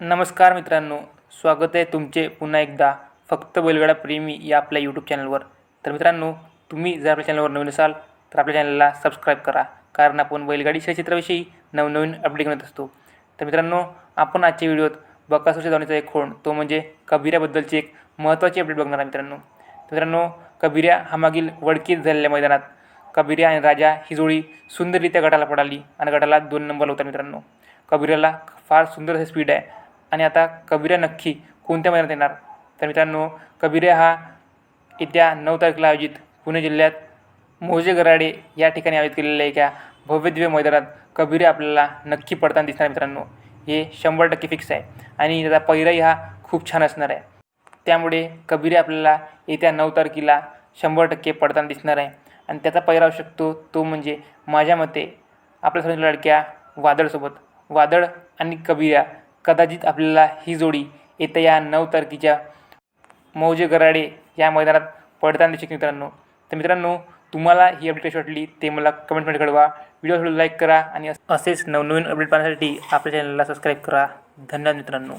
नमस्कार मित्रांनो स्वागत आहे तुमचे पुन्हा एकदा फक्त बैलगाडा प्रेमी या आपल्या यूट्यूब चॅनलवर तर मित्रांनो तुम्ही जर आपल्या चॅनलवर नवीन असाल तर आपल्या चॅनलला सबस्क्राईब करा कारण आपण बैलगाडी क्षेत्राविषयी नवनवीन अपडेट करत असतो. तर मित्रांनो आपण आजच्या व्हिडिओत बकासूरच्या धावणीचा एक खोण तो म्हणजे कबिऱ्याबद्दलची एक महत्त्वाची अपडेट बघणार आहे मित्रांनो. मित्रांनो कबिऱ्या हा मागील वडकीत झालेल्या मैदानात कबिऱ्या आणि राजा ही जोडी सुंदररित्या गटाला पडाली आणि गटाला दोन नंबर होता मित्रांनो. कबिऱ्याला फार सुंदर असे स्पीड आहे. आणि आता कबीरा नक्की कोणत्या महिन्यात येणार? तर मित्रांनो कबिऱ्या हा येत्या नऊ तारखेला आयोजित पुणे जिल्ह्यात मोजे गराडे या ठिकाणी आयोजित केलेल्या एका भव्यदिव्य मैदानात कबिऱ्या आपल्याला नक्की पडताना दिसणार मित्रांनो. हे शंभर टक्के फिक्स आहे. आणि त्याचा पहिराही हा खूप छान असणार आहे. त्यामुळे कबीरे आपल्याला येत्या नऊ तारखेला शंभर टक्के पडताना दिसणार आहे. आणि त्याचा पहिरा होऊ शकतो तो म्हणजे माझ्या मते आपल्या सर्व लडक्या वादळसोबत. वादळ आणि कबिरा कदाचित आपल्याला ही जोडी येत्या या नऊ तारखेच्या मौजे गराडे या मैदानात पडताना दिसते मित्रांनो. तर मित्रांनो तुम्हाला ही अपडेट कशी वाटली ते मला कमेंटमध्ये कळवा. व्हिडिओ लाईक करा आणि असेच नवनवीन अपडेट पाहण्यासाठी आपल्या चॅनलला सबस्क्राईब करा. धन्यवाद मित्रांनो.